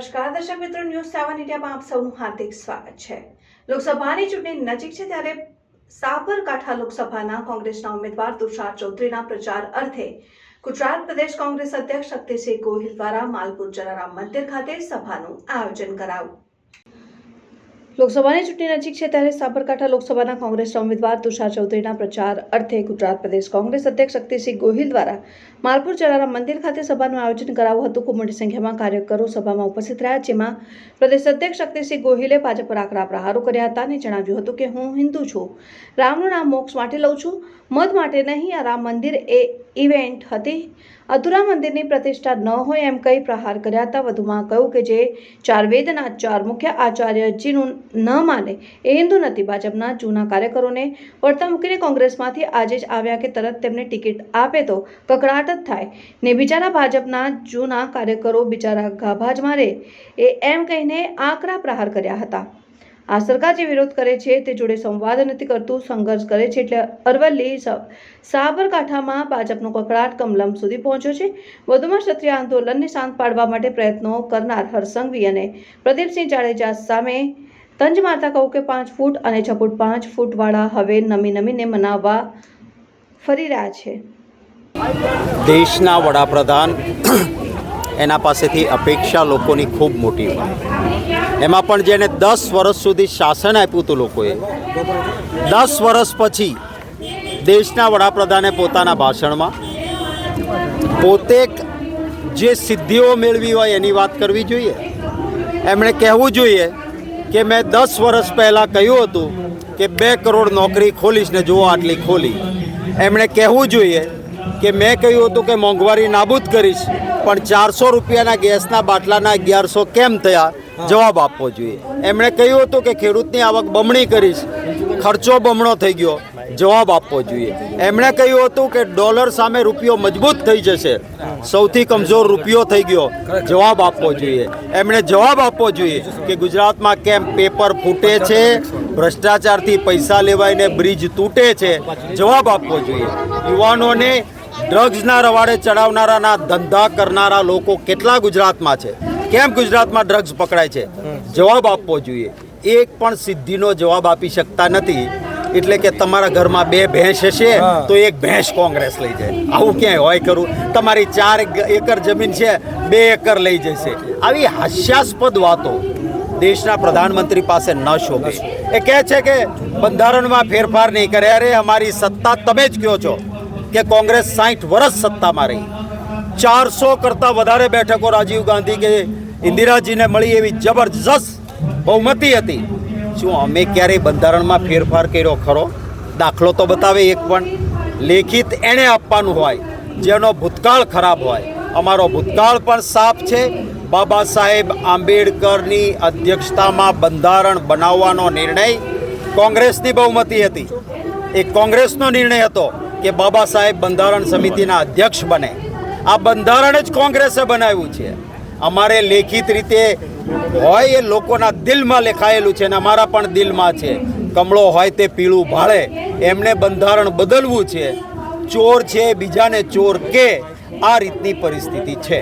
નમસ્કાર. દર્શક મિત્રો ન્યૂઝ સેવન ઇન્ડિયામાં આપ સૌનું હાર્દિક સ્વાગત છે. લોકસભાની ચૂંટણી નજીક છે ત્યારે સાબરકાંઠા લોકસભાના કોંગ્રેસના ઉમેદવાર તુષાર ચૌધરીના પ્રચાર અર્થે ગુજરાત પ્રદેશ કોંગ્રેસ અધ્યક્ષ શક્તિસિંહ ગોહિલ દ્વારા માલપુર જલારામ મંદિર ખાતે સભાનું આયોજન કરાયું. લોકસભાની ચૂંટણી નજીક છે ત્યારે સાબરકાંઠા લોકસભાના કોંગ્રેસના ઉમેદવાર તુષાર ચૌધરીના પ્રચાર અર્થે ગુજરાત પ્રદેશ કોંગ્રેસ અધ્યક્ષ શક્તિસિંહ ગોહિલ દ્વારા માલપુર જલારામ મંદિર ખાતે સભાનું આયોજન કરાવ્યું હતું. ખૂબ મોટી સંખ્યામાં કાર્યકરો સભામાં ઉપસ્થિત રહ્યા, જેમાં પ્રદેશ અધ્યક્ષ શક્તિસિંહ ગોહિલે ભાજપ પર આકરા પ્રહારો કર્યા હતા અને જણાવ્યું હતું કે હું હિન્દુ છું. રામનું નામ મોક્ષ માટે લઉં છું. મત માટે નહીં, આ રામ મંદિર એ ઇવેન્ટ હતી. અધૂરા મંદિરની પ્રતિષ્ઠા ન હોય એમ કહી પ્રહાર કર્યા હતા. વધુમાં કહ્યું કે જે ચાર વેદના ચાર મુખ્ય આચાર્યજીનું ન માને એ હિન્દુ નથી. ભાજપના જૂના કાર્યકરોને વળતા મૂકીને કોંગ્રેસમાંથી આજે જ આવ્યા કે તરત તેમને ટિકિટ આપે તો કકડાટ જ થાય. ને બિચારા ભાજપના જૂના કાર્યકરો બિચારા ગાભા જ મારે એ એમ કહીને આકરા પ્રહાર કર્યા હતા. આ સરકાર જે વિરોધ કરે છે તે જોડે સંવાદ નથી કરતું, સંઘર્ષ કરે છે એટલે અરવલ્લી સાબરકાંઠામાં ભાજપનો કકડાટ કમલમ સુધી પહોંચ્યો છે. વધુમાં ક્ષત્રિય આંદોલનને શાંત પાડવા માટે પ્રયત્નો કરનાર હરસંઘવી અને પ્રદીપસિંહ જાડેજા સામે તંજ મારતા કહું કે પાંચ ફૂટ અને છ ફૂટ પાંચ ફૂટવાળા હવે નમી નમીને મનાવવા ફરી રહ્યા છે. દેશના વડાપ્રધાન એના પાસેથી અપેક્ષા લોકોની ખૂબ મોટી હોય. એમાં પણ જેને દસ વર્ષ સુધી શાસન આપ્યું હતું લોકોએ, દસ વર્ષ પછી દેશના વડાપ્રધાને પોતાના ભાષણમાં પોતે જે સિદ્ધિઓ મેળવી હોય એની વાત કરવી જોઈએ. એમણે કહેવું જોઈએ કે મેં દસ વર્ષ પહેલાં કહ્યું હતું કે બે કરોડ નોકરી ખોલીશ ને જુઓ આટલી ખોલી. એમણે કહેવું જોઈએ કે મેં કહ્યું હતું કે મોંઘવારી નાબૂદ કરીશ, પણ ચારસો રૂપિયાના ગેસના બાટલાના અગિયારસો કેમ થયા? જવાબ આપવો જોઈએ. એમણે કહ્યું હતું કે ખેડૂતની આવક બમણી કરીશ, ખર્ચો બમણો થઈ ગયો. જવાબ આપવો જોઈએ. એમણે કહ્યું હતું કે ડોલર સામે રૂપિયો મજબૂત થઈ જશે. સૌથી કમજોર રૂપિયો થઈ ગયો. જવાબ આપવો જોઈએ. એમણે જવાબ આપવો જોઈએ કે ગુજરાતમાં કેમ પેપર ફૂટે છે ભ્રષ્ટાચારથી પૈસા લેવાઈને બ્રિજ તૂટે છે જવાબ આપવો જોઈએ. યુવાનોને ડ્રગ્સના રવાડે ચડાવનારાના ધંધા કરનારા લોકો કેટલા ગુજરાતમાં છે? કેમ ગુજરાતમાં ડ્રગ્સ પકડાય છે? જવાબ આપવો જોઈએ. એક પણ સિદ્ધિનો જવાબ આપી શકતા નથી. એટલે કે તમારા ઘરમાં બે ભેંસ હશે તો એક ભેંસ કોંગ્રેસ લઈ જાય. આવું ક્યાંય હોય કરું તમારી ચાર એકર જમીન છે બે એકર લઈ જશે. આવી હાસ્યાસ્પદ વાતો દેશના પ્રધાનમંત્રી પાસે ન શોભે. એ કહે છે કે બંધારણમાં ફેરફાર નહીં કરે. અરે, અમારી સત્તા તમે જ કહો છો કે કોંગ્રેસ સાઠ વર્ષ સત્તામાં રહી. ચારસો કરતાં વધારે બેઠકો રાજીવ ગાંધી કે ઇન્દિરાજીને મળી એવી જબરજસ્ત બહુમતી હતી. શું અમે ક્યારેય બંધારણમાં ફેરફાર કર્યો ખરો? દાખલો તો બતાવે એક પણ. લેખિત એણે આપવાનું હોય. જેનો ભૂતકાળ ખરાબ હોય. અમારો ભૂતકાળ પણ સાફ છે. બાબા સાહેબ આંબેડકરની અધ્યક્ષતામાં બંધારણ બનાવવાનો નિર્ણય કોંગ્રેસની બહુમતી હતી. એ કોંગ્રેસનો નિર્ણય હતો કે બાબા સાહેબ બંધારણ સમિતિના અધ્યક્ષ બને. આ બંધારણ જ કોંગ્રેસે બનાવ્યું છે. અમારે લેખિત રીતે હોય એ લોકોના દિલમાં લેખાયેલું છે અને અમારા પણ દિલમાં છે. કમળો હોય તે પીળું ભાળે. એમને બંધારણ બદલવું છે. ચોર છે બીજાને ચોર કે. આ રીતની પરિસ્થિતિ છે.